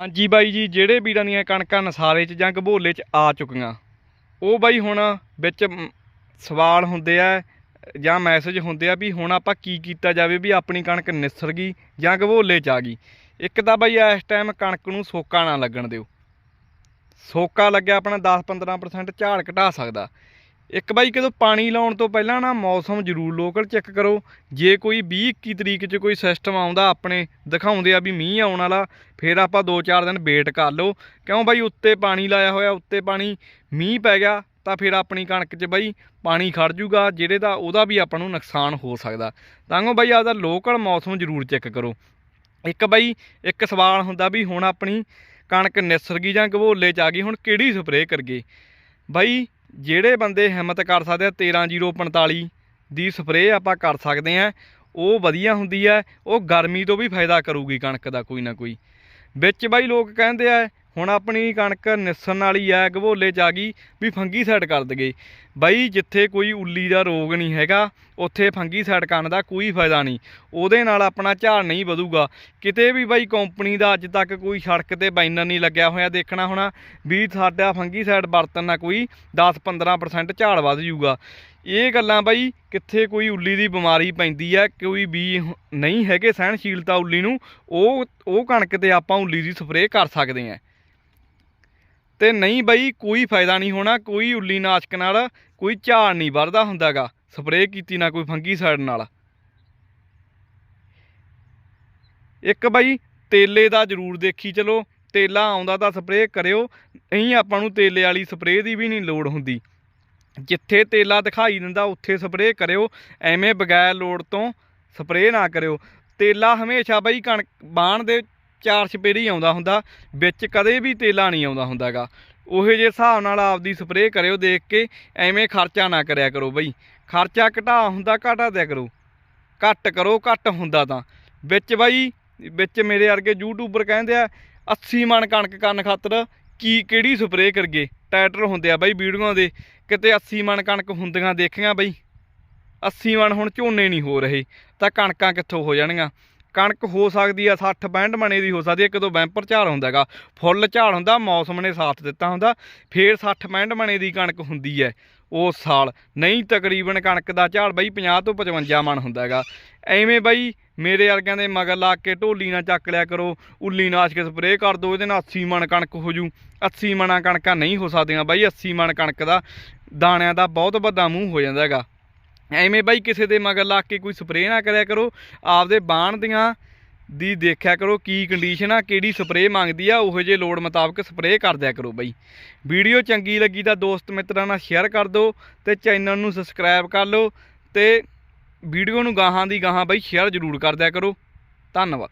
ਹਾਂਜੀ ਬਾਈ ਜੀ, ਜਿਹੜੇ ਵੀਰਾਂ ਦੀਆਂ ਕਣਕਾਂ ਨਸਾਰੇ 'ਚ ਜਾਂ ਗਭੋਲੇ 'ਚ ਆ ਚੁੱਕੀਆਂ, ਉਹ ਬਾਈ ਹੁਣ ਵਿੱਚ ਸਵਾਲ ਹੁੰਦੇ ਆ ਜਾਂ ਮੈਸੇਜ ਹੁੰਦੇ ਆ ਵੀ ਹੁਣ ਆਪਾਂ ਕੀ ਕੀਤਾ ਜਾਵੇ ਵੀ ਆਪਣੀ ਕਣਕ ਨਿਸਰ ਗਈ ਜਾਂ ਗਭੋਲੇ 'ਚ ਆ ਗਈ। ਇੱਕ ਤਾਂ ਬਾਈ ਇਸ ਟਾਈਮ ਕਣਕ ਨੂੰ ਸੋਕਾ ਨਾ ਲੱਗਣ ਦਿਓ। ਸੋਕਾ ਲੱਗਿਆ ਆਪਣਾ 10-15% ਝਾੜ ਘਟਾ ਸਕਦਾ। ਇੱਕ ਬਾਈ ਕਦੋਂ ਪਾਣੀ ਲਾਉਣ ਤੋਂ ਪਹਿਲਾਂ ਨਾ ਮੌਸਮ ਜ਼ਰੂਰ ਲੋਕਲ ਚੈੱਕ ਕਰੋ। ਜੇ ਕੋਈ 20-21 ਤਰੀਕ 'ਚ ਕੋਈ ਸਿਸਟਮ ਆਉਂਦਾ ਆਪਣੇ, ਦਿਖਾਉਂਦੇ ਆ ਵੀ ਮੀਂਹ ਆਉਣ ਵਾਲਾ, ਫਿਰ ਆਪਾਂ 2-4 ਦਿਨ ਵੇਟ ਕਰ ਲਓ। ਕਿਉਂ ਬਾਈ ਉੱਤੇ ਪਾਣੀ ਲਾਇਆ ਹੋਇਆ, ਉੱਤੇ ਪਾਣੀ ਮੀਂਹ ਪੈ ਗਿਆ, ਤਾਂ ਫਿਰ ਆਪਣੀ ਕਣਕ 'ਚ ਬਾਈ ਪਾਣੀ ਖੜ ਜੂਗਾ ਜਿਹੜੇ ਦਾ ਉਹਦਾ ਵੀ ਆਪਾਂ ਨੂੰ ਨੁਕਸਾਨ ਹੋ ਸਕਦਾ। ਤਾਂਗੋ ਬਾਈ ਆਪਦਾ ਲੋਕਲ ਮੌਸਮ ਜ਼ਰੂਰ ਚੈੱਕ ਕਰੋ। ਇੱਕ ਬਾਈ, ਇੱਕ ਸਵਾਲ ਹੁੰਦਾ ਵੀ ਹੁਣ ਆਪਣੀ ਕਣਕ ਨਿਸਰ ਗਈ ਜਾਂ ਗਭੋਲੇ ਚ ਆ ਗਈ, ਹੁਣ ਕਿਹੜੀ ਸਪਰੇਅ ਕਰਗੇ ਬਾਈ, ਜਿਹੜੇ ਬੰਦੇ ਹਿੰਮਤ ਕਰ ਸਕਦੇ ਆ 13045 ਦੀ ਸਪਰੇਅ ਆਪਾਂ ਕਰ ਸਕਦੇ ਆ, ਉਹ ਵਧੀਆ ਹੁੰਦੀ ਹੈ ਉਹ ਗਰਮੀ ਤੋਂ ਵੀ ਫਾਇਦਾ ਕਰੂਗੀ ਕਣਕ ਦਾ ਕੋਈ ਨਾ ਕੋਈ। ਵਿੱਚ ਬਾਈ ਲੋਕ ਕਹਿੰਦੇ ਆ ਹੁਣ ਆਪਣੀ ਕਣਕ ਨਿਸਣ ਵਾਲੀ ਆ ਗਭੋਲੇ ਚ ਆ ਗਈ ਵੀ ਫੰਗੀ ਸਾਈਡ ਕਰ ਦਗੇ ਬਾਈ, ਜਿੱਥੇ ਕੋਈ ਉੱਲੀ ਦਾ ਰੋਗ ਨਹੀਂ ਹੈਗਾ, ਉੱਥੇ ਫੰਗੀ ਸਾਈਡ ਕਰਨ ਦਾ ਕੋਈ ਫਾਇਦਾ ਨਹੀਂ। ਉਹਦੇ ਨਾਲ ਆਪਣਾ ਝਾੜ ਨਹੀਂ ਵਧੂਗਾ। ਕਿਤੇ ਵੀ ਬਾਈ ਕੰਪਨੀ ਦਾ ਅੱਜ ਤੱਕ ਕੋਈ ਸੜਕ ਤੇ ਬਾਈਨਰ ਨਹੀਂ ਲੱਗਿਆ ਹੋਇਆ, ਦੇਖਣਾ ਹੋਣਾ ਵੀ ਸਾਡਾ ਫੰਗੀਸਾਈਡ ਵਰਤਣ ਨਾਲ ਕੋਈ 10-15% ਝਾੜ ਵੱਧ ਜੂਗਾ। ਇਹ ਗੱਲਾਂ ਬਾਈ, ਕਿੱਥੇ ਕੋਈ ਉੱਲੀ ਦੀ ਬਿਮਾਰੀ ਪੈਂਦੀ ਹੈ ਕੋਈ ਵੀ ਨਹੀਂ ਹੈਗੇ ਸਹਿਣਸ਼ੀਲਤਾ ਉੱਲੀ ਨੂੰ, ਉਹ ਉਹ ਕਣਕ ਤੇ ਆਪਾਂ ਉੱਲੀ ਦੀ ਸਪਰੇਅ ਕਰ ਸਕਦੇ ਹਾਂ ਤੇ ਨਹੀਂ ਬਈ, ਕੋਈ ਫਾਇਦਾ ਨਹੀਂ ਹੋਣਾ, ਕੋਈ ਉੱਲੀ ਨਾਸ਼ਕ ਨਾਲ, ਕੋਈ ਝਾੜ ਨਹੀਂ ਵੱਧਦਾ ਹੁੰਦਾਗਾ। ਸਪਰੇਅ ਕੀਤੀ ਨਾ ਕੋਈ ਫੰਗੀ ਸਾਈਡ ਨਾਲ। ਇੱਕ ਬਾਈ, ਤੇਲੇ ਦਾ ਜ਼ਰੂਰ ਦੇਖੀ ਚਲੋ, ਤੇਲਾ ਆਉਂਦਾ ਤਾਂ ਸਪਰੇਅ ਕਰਿਓ, ਨਹੀਂ ਆਪਾਂ ਨੂੰ ਤੇਲੇ ਵਾਲੀ ਸਪਰੇਅ ਦੀ ਵੀ ਨਹੀਂ ਲੋੜ ਹੁੰਦੀ। ਜਿੱਥੇ ਤੇਲਾ ਦਿਖਾਈ ਦਿੰਦਾ, ਉੱਥੇ ਸਪਰੇਅ ਕਰਿਓ, ਐਵੇਂ ਬਗੈਰ ਲੋੜ ਤੋਂ ਸਪਰੇਅ ਨਾ ਕਰਿਓ। ਤੇਲਾ ਹਮੇਸ਼ਾ ਬਈ ਕਣਕ, ਬਾਣ ਦੇ ਚਾਰ ਛਪੇਰੀ ਆਉਂਦਾ ਹੁੰਦਾ, ਵਿੱਚ ਕਦੇ ਵੀ ਤੇਲਾ ਨਹੀਂ ਆਉਂਦਾ ਹੁੰਦਾਗਾ। ਉਹੇ ਜੇ ਹਿਸਾਬ ਨਾਲ ਆਪਦੀ ਸਪਰੇਅ ਕਰਿਓ ਦੇਖ ਕੇ, ਐਵੇਂ ਖਰਚਾ ਨਾ ਕਰਿਆ ਕਰੋ ਬਈ। ਖਰਚਾ ਘਟਾ ਹੁੰਦਾ, ਘਟਾ ਦਿਆ ਕਰੋ। ਘੱਟ ਕਰੋ, ਘੱਟ ਹੁੰਦਾ ਤਾਂ। ਵਿੱਚ ਬਾਈ, ਵਿੱਚ ਮੇਰੇ ਵਰਗੇ ਯੂਟਿਊਬਰ ਕਹਿੰਦੇ ਆ 80 ਮਣ ਕਣਕ ਕਰਨ ਖਾਤਰ ਕੀ ਕਿਹੜੀ ਸਪਰੇਅ ਕਰਗੇ ਟਰੈਕਟਰ ਹੁੰਦੇ ਆ ਬਾਈ ਵੀਡੀਓਆਂ ਦੇ, ਕਿਤੇ 80 ਮਣ ਕਣਕ ਹੁੰਦੀਆਂ ਦੇਖੀਆਂ ਬਾਈ। 80 ਮਣ ਹੁਣ ਝੋਨੇ ਨਹੀਂ ਹੋ ਰਹੇ, ਤਾਂ ਕਣਕਾਂ ਕਿੱਥੋਂ ਹੋ ਜਾਣਗੀਆਂ ਕਣਕ ਹੋ ਸਕਦੀ ਆ 60 65 ਮਣੇ ਦੀ ਹੋ ਸਕਦੀ ਹੈ ਕਦੋਂ ਬੈਂਪਰ ਝਾੜ ਹੁੰਦਾ ਹੈਗਾ। ਫੁੱਲ ਝਾੜ ਹੁੰਦਾ, ਮੌਸਮ ਨੇ ਸਾਥ ਦਿੱਤਾ ਹੁੰਦਾ। ਫੇਰ 60 65 ਮਣੇ ਦੀ ਕਣਕ ਹੁੰਦੀ ਹੈ ਉਸ ਸਾਲ। ਨਹੀਂ ਤਕਰੀਬਨ ਕਣਕ ਦਾ ਝਾੜ ਬਾਈ 50 ਤੋਂ 55 ਮਣ ਹੁੰਦਾ ਹੈਗਾ। ਐਵੇਂ ਬਾਈ ਮੇਰੇ ਵਰਗਿਆਂ ਦੇ ਮਗਰ ਲਾ ਕੇ ਢੋਲੀ ਨਾਲ ਚੱਕ ਲਿਆ ਕਰੋ, ਉੱਲੀ ਨਾਸ਼ ਕੇ ਸਪਰੇਅ ਕਰ ਦੋ, ਇਹਦੇ ਨਾਲ 80 ਮਣ ਕਣਕ ਹੋ ਜੂ। 80 ਮਣਾ ਕਣਕਾਂ ਨਹੀਂ ਹੋ ਸਕਦੀਆਂ ਬਾਈ 80 ਮਣ ਕਣਕ ਦਾ ਦਾਣਿਆਂ ਦਾ ਬਹੁਤ ਵੱਡਾ ਮੂੰਹ ਹੋ ਜਾਂਦਾ ਹੈਗਾ। ਐਵੇਂ ਬਾਈ ਕਿਸੇ ਦੇ ਮਗਰ ਲਾ ਕੇ ਕੋਈ ਸਪਰੇਅ ਨਾ ਕਰਿਆ ਕਰੋ, ਆਪਦੇ ਬਾਣ ਦੀਆਂ ਦੀ ਦੇਖਿਆ ਕਰੋ ਕੀ ਕੰਡੀਸ਼ਨ ਆ, ਕਿਹੜੀ ਸਪਰੇਅ ਮੰਗਦੀ ਆ, ਉਹੋ ਜੇ ਲੋੜ ਮੁਤਾਬਕ ਸਪਰੇਅ ਕਰ ਦਿਆ ਕਰੋ ਬਾਈ। ਵੀਡੀਓ ਚੰਗੀ ਲੱਗੀ ਤਾਂ ਦੋਸਤ ਮਿੱਤਰਾਂ ਨਾਲ ਸ਼ੇਅਰ ਕਰ ਦਿਓ ਤੇ ਚੈਨਲ ਨੂੰ ਸਬਸਕ੍ਰਾਈਬ ਕਰ ਲਓ ਤੇ ਵੀਡੀਓ ਨੂੰ ਗਾਹਾਂ ਦੀ ਗਾਹਾਂ ਬਾਈ ਸ਼ੇਅਰ ਜ਼ਰੂਰ ਕਰ ਦਿਆ ਕਰੋ। ਧੰਨਵਾਦ।